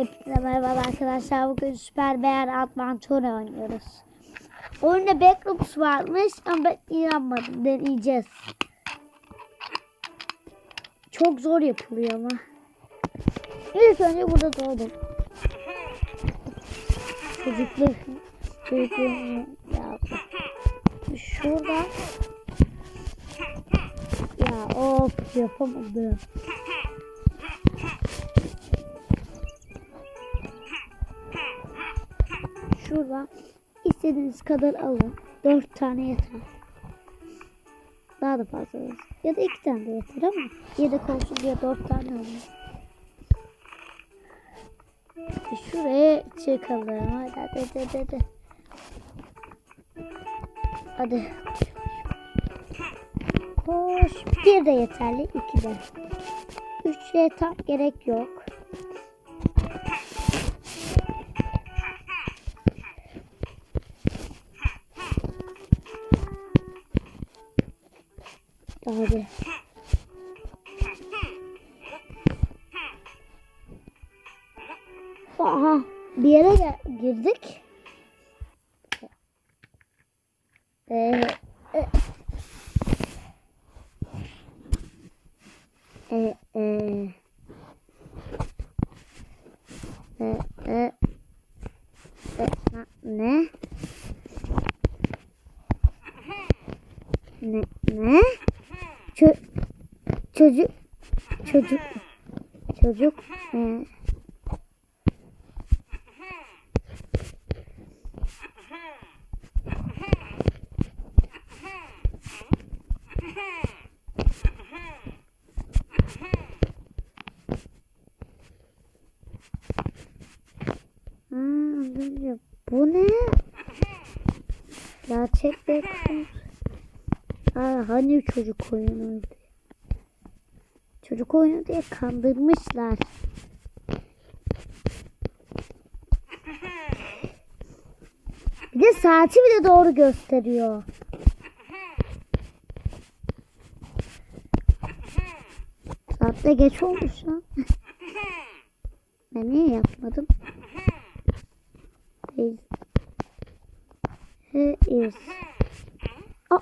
Hepinize merhaba arkadaşlar. Bugün Süper Bear Adventure oynuyoruz. Oyunda Backrooms varmış ama ben inanmadım. Deneyeceğiz. Çok zor yapılıyor ama. İlk önce burada doğdum. Çocukluk. Çocukluğum ya. Şurada. Ya of yapamadım. Şurada istediğiniz kadar alın. Dört tane yeter. Daha da fazla olsun. Ya da iki tane de yeter ama yedek olsun diye dört tane alın. E, Şuraya çıkalım. Hadi hadi hadi hadi. Hadi. Koş. Bir de yeterli. iki de. Üçe tam gerek yok. Hadi. Aha bir yere girdik. Ee, e, e, e, e, e, e, na- ne? Ne? Ne? Çö çocuk çocuk çocuk e. Bu ne? Gerçek bir Ha, hani çocuk oyunuydu? Çocuk oyunu diye kandırmışlar. Bir de saati bile doğru gösteriyor. Saatte geç olmuş lan. Ben niye yapmadım? He is. Aa,